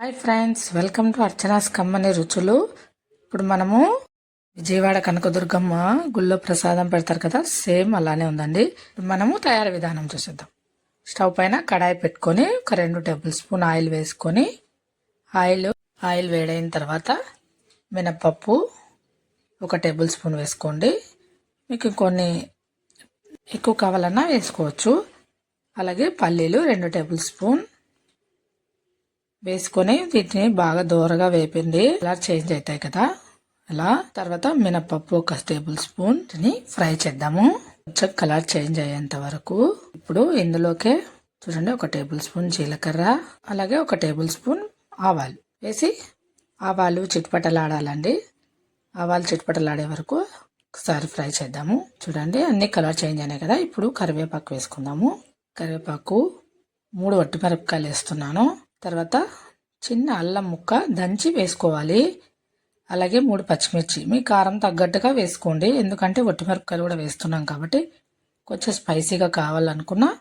Hi friends welcome to Archana's కమ్మని రుచులు. ఇప్పుడు మనము విజయవాడ కనకదుర్గమ్మ గుళ్ళో ప్రసాదం పెడతారు కదా సేమ్ అలానే ఉందండి. మనము తయారీ విధానం చూసేద్దాం. స్టవ్ పైన కడాయి పెట్టుకొని ఒక రెండు టేబుల్ స్పూన్ ఆయిల్ వేసుకొని ఆయిల్ ఆయిల్ వేడైన తర్వాత మినప్పప్పు ఒక టేబుల్ స్పూన్ వేసుకోండి. మీకు కొన్ని ఎక్కువ కావాలన్నా వేసుకోవచ్చు. అలాగే పల్లీలు రెండు టేబుల్ స్పూన్ వేసుకొని వీటిని బాగా దూరగా వేపింది ఇలా చేంజ్ అవుతాయి కదా. అలా తర్వాత మినపప్పు ఒక టేబుల్ స్పూన్ ఫ్రై చేద్దాము. కొంచెం కలర్ చేంజ్ అయ్యేంత వరకు ఇప్పుడు ఇందులోకే చూడండి ఒక టేబుల్ స్పూన్ జీలకర్ర అలాగే ఒక టేబుల్ స్పూన్ ఆవాలు వేసి ఆవాలు చిట్పటలాడాలండి. ఆవాలు చిట్పటలాడే వరకు ఒకసారి ఫ్రై చేద్దాము. చూడండి అన్ని కలర్ చేంజ్ అయినాయి కదా. ఇప్పుడు కరివేపాకు వేసుకుందాము. కరివేపాకు మూడు వట్టిమిరపకాయలు వేస్తున్నాను. తర్వాత చిన్న అల్లం ముక్క దంచి వేసుకోవాలి. అలాగే మూడు పచ్చిమిర్చి. మీ కారం తగ్గట్టుగా వేసుకోండి. ఎందుకంటే ఒట్టిమిరపకాయలు కూడా వేస్తున్నాం కాబట్టి కొంచెం స్పైసీగా కావాలనుకున్నా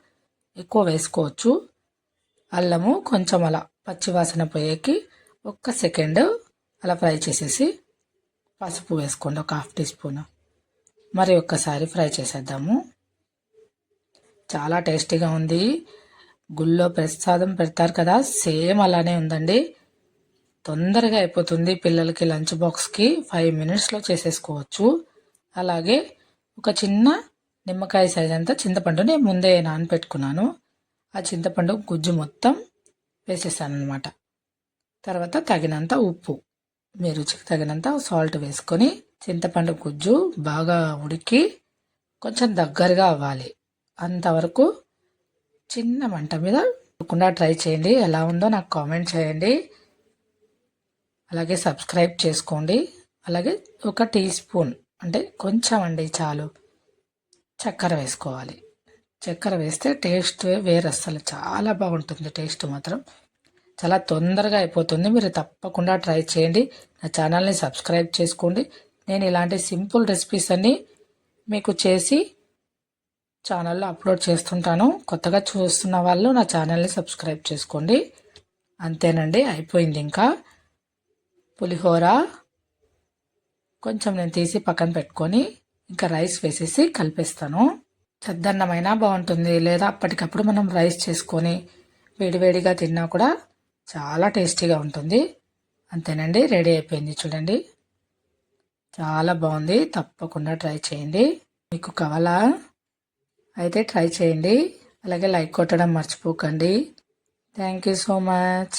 ఎక్కువ వేసుకోవచ్చు. అల్లము కొంచెం అలా పచ్చివాసన పోయేకి ఒక్క సెకండ్ అలా ఫ్రై చేసేసి పసుపు వేసుకోండి. ఒక హాఫ్ టీ స్పూన్. మరి ఒక్కసారి ఫ్రై చేసేద్దాము. చాలా టేస్టీగా ఉంది. గుళ్ళో ప్రసాదం పెడతారు కదా సేమ్ అలానే ఉందండి. తొందరగా అయిపోతుంది పిల్లలకి లంచ్ బాక్స్కి ఫైవ్ మినిట్స్లో చేసేసుకోవచ్చు. అలాగే ఒక చిన్న నిమ్మకాయ సైజ్ అంతా చింతపండు నేను ముందే నానపెట్టుకున్నాను. ఆ చింతపండు గుజ్జు మొత్తం వేసేసాను అనమాట తర్వాత తగినంత ఉప్పు మీ రుచికి తగినంత సాల్ట్ వేసుకొని చింతపండు గుజ్జు బాగా ఉడికి కొంచెం దగ్గరగా అవ్వాలి. అంతవరకు చిన్న మంట మీద తప్పకుండా ట్రై చేయండి. ఎలా ఉందో నాకు కామెంట్ చేయండి. అలాగే సబ్స్క్రైబ్ చేసుకోండి. అలాగే ఒక టీ స్పూన్ అంటే కొంచెం అండి చాలు చక్కెర వేసుకోవాలి. చక్కెర వేస్తే టేస్ట్ వేరు అస్సలు. చాలా బాగుంటుంది టేస్ట్ మాత్రం. చాలా తొందరగా అయిపోతుంది. మీరు తప్పకుండా ట్రై చేయండి. నా ఛానల్ని సబ్స్క్రైబ్ చేసుకోండి. నేను ఇలాంటి సింపుల్ రెసిపీస్ అన్నీ మీకు చేసి ఛానల్లో అప్లోడ్ చేస్తుంటాను. కొత్తగా చూస్తున్న వాళ్ళు నా ఛానల్ని సబ్స్క్రైబ్ చేసుకోండి. అంతేనండి అయిపోయింది ఇంకా. పులిహోర కొంచెం నేను తీసి పక్కన పెట్టుకొని ఇంకా రైస్ వేసేసి కలిపేస్తాను. చద్దన్నమైనా బాగుంటుంది లేదా అప్పటికప్పుడు మనం రైస్ చేసుకొని వేడివేడిగా తిన్నా కూడా చాలా టేస్టీగా ఉంటుంది. అంతేనండి రెడీ అయిపోయింది చూడండి. చాలా బాగుంది తప్పకుండా ట్రై చేయండి. మీకు కావాలా? అయితే ట్రై చేయండి. అలాగే లైక్ కొట్టడం మర్చిపోకండి. Thank you so much